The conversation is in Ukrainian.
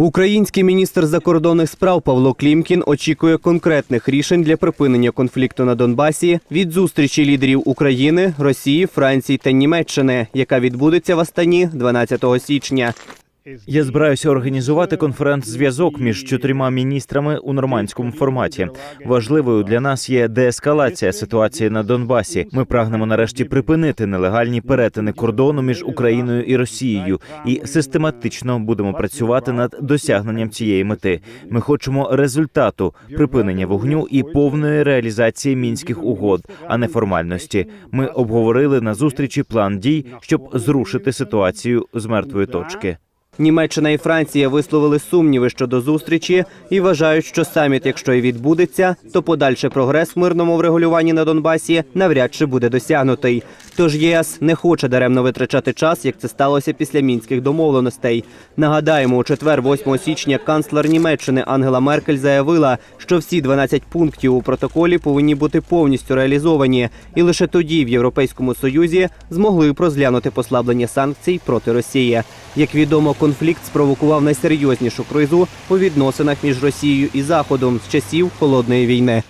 Український міністр закордонних справ Павло Клімкін очікує конкретних рішень для припинення конфлікту на Донбасі від зустрічі лідерів України, Росії, Франції та Німеччини, яка відбудеться в Астані 12 січня. Я збираюся організувати конференц-зв'язок між чотирма міністрами у нормандському форматі. Важливою для нас є деескалація ситуації на Донбасі. Ми прагнемо нарешті припинити нелегальні перетини кордону між Україною і Росією і систематично будемо працювати над досягненням цієї мети. Ми хочемо результату припинення вогню і повної реалізації мінських угод, а не формальності. Ми обговорили на зустрічі план дій, щоб зрушити ситуацію з мертвої точки. Німеччина і Франція висловили сумніви щодо зустрічі і вважають, що саміт, якщо і відбудеться, то подальший прогрес в мирному врегулюванні на Донбасі навряд чи буде досягнутий. Тож ЄС не хоче даремно витрачати час, як це сталося після мінських домовленостей. Нагадаємо, у четвер, 8 січня, канцлер Німеччини Ангела Меркель заявила, що всі 12 пунктів у протоколі повинні бути повністю реалізовані, і лише тоді в Європейському Союзі змогли б розглянути послаблення санкцій проти Росії. Як відомо, конфлікт спровокував найсерйознішу кризу у відносинах між Росією і Заходом з часів холодної війни.